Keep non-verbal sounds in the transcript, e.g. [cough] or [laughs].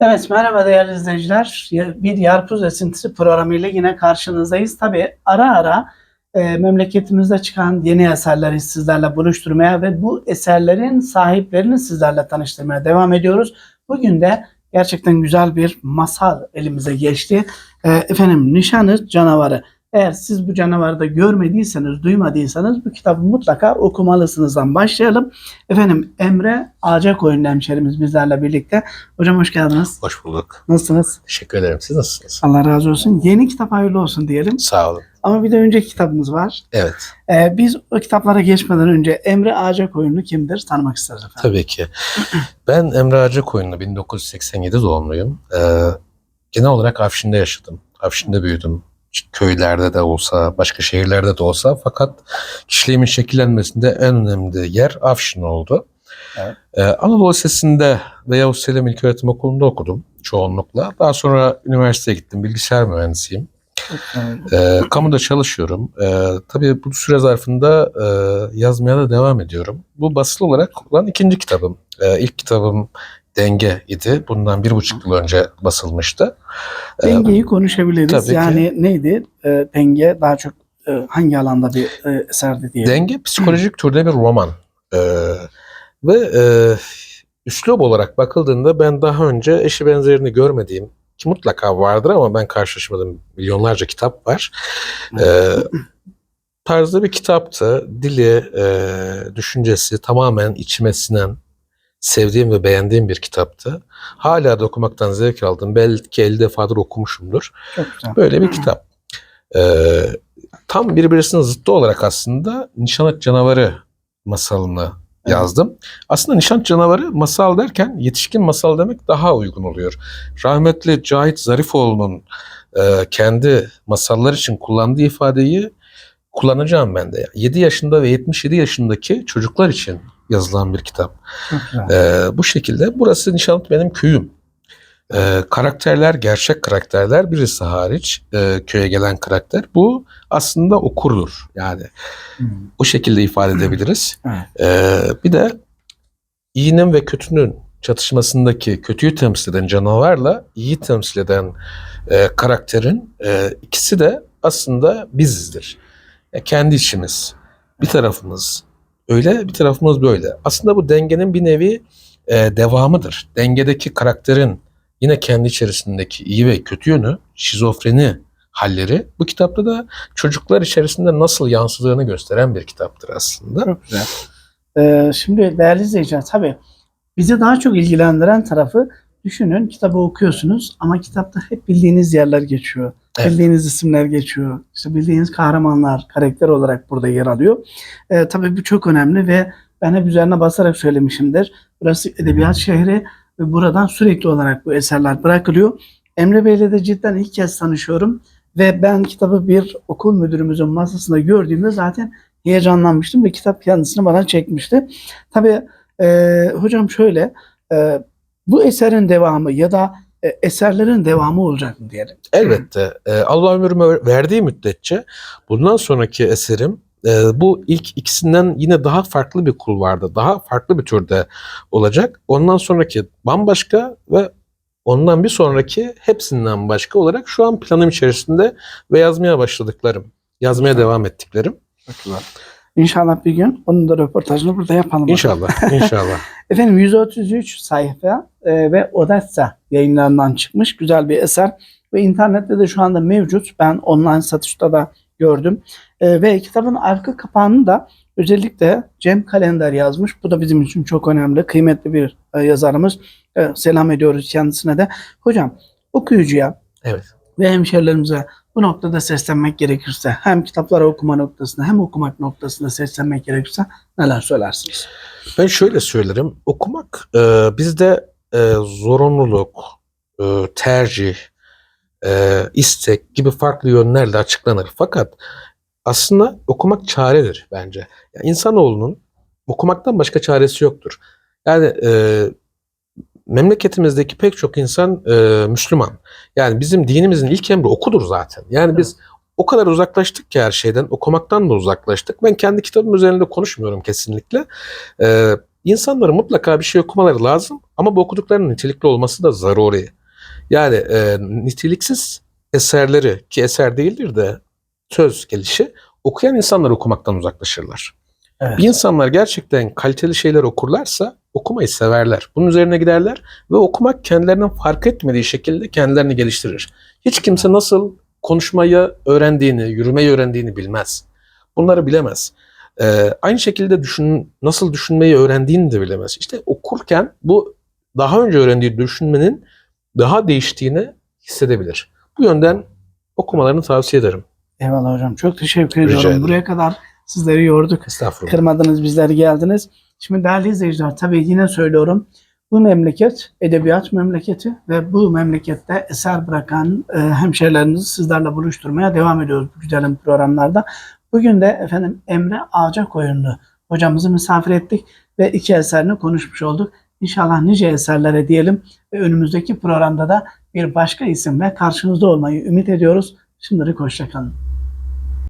Evet merhaba değerli izleyiciler. Bir Yarpuz Esintisi programıyla yine karşınızdayız. Tabi ara ara e, memleketimizde çıkan yeni eserleri sizlerle buluşturmaya ve bu eserlerin sahiplerini sizlerle tanıştırmaya devam ediyoruz. Bugün de gerçekten güzel bir masal elimize geçti. E, efendim Nişanı Canavarı. Eğer siz bu canavarı da görmediyseniz, duymadıysanız bu kitabı mutlaka okumalısınızdan başlayalım. Efendim Emre Ağacakoyun hemşerimiz bizlerle birlikte. Hocam hoş geldiniz. Hoş bulduk. Nasılsınız? Teşekkür ederim. Siz nasılsınız? Allah razı olsun. Yeni kitap hayırlı olsun diyelim. Sağ olun. Ama bir de önceki kitabımız var. Evet, Ee, biz o kitaplara geçmeden önce Emre Ağacakoyunlu kimdir tanımak isteriz efendim. tabii ki. [clears throat] Ben Emre Ağacakoyunlu, 1987 doğumluyum. Ee, genel olarak Afşin'de yaşadım. Afşin'de büyüdüm. Köylerde de olsa, başka şehirlerde de olsa fakat kişiliğimin şekillenmesinde en önemli yer Afşin oldu. Evet. Ee, Anadolu Lisesi'nde ve Yavuz Selim İlköğretim Okulu'nda okudum çoğunlukla. Daha sonra üniversiteye gittim. Bilgisayar mühendisiyim. E, kamuda çalışıyorum. E, tabii bu süre zarfında e, yazmaya da devam ediyorum. Bu basılı olarak olan ikinci kitabım. E, ilk kitabım Denge idi. Bundan bir buçuk yıl önce basılmıştı. E, Dengeyi konuşabiliriz. tabii ki. yani neydi? Ee, denge daha çok e, hangi alanda bir e, eserdi diye. Denge psikolojik [clears throat] türde bir roman. E, ve e, üslup olarak bakıldığında ben daha önce eşi benzerini görmediğim ki mutlaka vardır ama ben karşılaşmadığım milyonlarca kitap var. [clears throat] E, tarzda bir kitaptı. Dili, e, düşüncesi tamamen içime sinen, sevdiğim ve beğendiğim bir kitaptı. Hala da okumaktan zevk aldım. Belki 50 defadır okumuşumdur. Çok güzel. Böyle bir kitap. E, tam birbirinin zıttı olarak aslında Nişanat Canavarı masalını Evet. yazdım. Aslında Nişanat Canavarı masal derken yetişkin masal demek daha uygun oluyor. Rahmetli Cahit Zarifoğlu'nun e, kendi masallar için kullandığı ifadeyi kullanacağım ben de. 7 yaşında ve 77 yaşındaki çocuklar için yazılan bir kitap. Ee, bu şekilde burası Nişantaşı benim köyüm. Ee, karakterler gerçek karakterler birisi hariç e, köye gelen karakter. Bu aslında okurdur yani. Hmm. O şekilde ifade edebiliriz. [clears throat] Evet. Ee, bir de iyinin ve kötünün çatışmasındaki kötüyü temsil eden canavarla iyi temsil eden e, karakterin e, ikisi de aslında bizizdir. Ya kendi içimiz, bir tarafımız öyle, bir tarafımız böyle. Aslında bu dengenin bir nevi e, devamıdır. Dengedeki karakterin yine kendi içerisindeki iyi ve kötü yönü, şizofreni halleri bu kitapta da çocuklar içerisinde nasıl yansıdığını gösteren bir kitaptır aslında. Çok güzel. Ee, şimdi değerli izleyiciler tabii bizi daha çok ilgilendiren tarafı düşünün kitabı okuyorsunuz ama kitapta hep bildiğiniz yerler geçiyor. Evet. Bildiğiniz isimler geçiyor. İşte bildiğiniz kahramanlar karakter olarak burada yer alıyor. Ee, tabii bu çok önemli ve ben hep üzerine basarak söylemişimdir. Burası edebiyat şehri ve buradan sürekli olarak bu eserler bırakılıyor. Emre Bey'le de cidden ilk kez tanışıyorum ve ben kitabı bir okul müdürümüzün masasında gördüğümde zaten heyecanlanmıştım ve kitap kendisini bana çekmişti. Tabii e, hocam şöyle e, bu eserin devamı ya da e, eserlerin devamı olacak mı diyelim. Elbette. Ee, Allah ömrümü verdiği müddetçe bundan sonraki eserim e, bu ilk ikisinden yine daha farklı bir kulvarda, daha farklı bir türde olacak. Ondan sonraki bambaşka ve ondan bir sonraki hepsinden başka olarak şu an planım içerisinde ve yazmaya başladıklarım, yazmaya devam ettiklerim. İnşallah bir gün onun da röportajını burada yapalım. İnşallah, [laughs] inşallah. Efendim 133 sayfa e, ve Odessa yayınlarından çıkmış güzel bir eser ve internette de şu anda mevcut. Ben online satışta da gördüm. E, ve kitabın arka kapağını da özellikle Cem Kalender yazmış. Bu da bizim için çok önemli, kıymetli bir e, yazarımız. E, selam ediyoruz kendisine de. Hocam okuyucuya Evet. ve hemşerilerimize bu noktada seslenmek gerekirse hem kitapları okuma noktasında hem okumak noktasında seslenmek gerekirse neler söylersiniz? Ben şöyle söylerim. Okumak e, bizde e, zorunluluk, e, tercih, e, istek gibi farklı yönlerle açıklanır. Fakat aslında okumak çaredir bence. Yani insanoğlunun okumaktan başka çaresi yoktur. Yani e, memleketimizdeki pek çok insan e, Müslüman. Yani bizim dinimizin ilk emri okudur zaten. Yani biz o kadar uzaklaştık ki her şeyden, okumaktan da uzaklaştık. Ben kendi kitabım üzerinde konuşmuyorum kesinlikle. Ee, insanların mutlaka bir şey okumaları lazım Ama bu okuduklarının nitelikli olması da zaruri. Yani e, niteliksiz eserleri ki eser değildir de söz gelişi okuyan insanlar okumaktan uzaklaşırlar. Evet. Bir insanlar gerçekten kaliteli şeyler okurlarsa okumayı severler. Bunun üzerine giderler ve okumak kendilerinin fark etmediği şekilde kendilerini geliştirir. Hiç kimse nasıl konuşmayı öğrendiğini, yürümeyi öğrendiğini bilmez. Bunları bilemez. Ee, aynı şekilde düşün, nasıl düşünmeyi öğrendiğini de bilemez. İşte okurken bu daha önce öğrendiği düşünmenin daha değiştiğini hissedebilir. Bu yönden okumalarını tavsiye ederim. Eyvallah hocam. Çok teşekkür ediyorum. ederim. Buraya kadar sizleri yorduk. Estağfurullah. Kırmadınız bizleri geldiniz. Şimdi değerli izleyiciler tabii yine söylüyorum. Bu memleket edebiyat memleketi ve bu memlekette eser bırakan e, hemşehrilerimizi sizlerle buluşturmaya devam ediyoruz bu güzelim programlarda. Bugün de efendim Emre Ağacakoyunlu hocamızı misafir ettik ve iki eserini konuşmuş olduk. İnşallah nice eserlere diyelim ve önümüzdeki programda da bir başka isimle karşınızda olmayı ümit ediyoruz. Şimdilik hoşçakalın.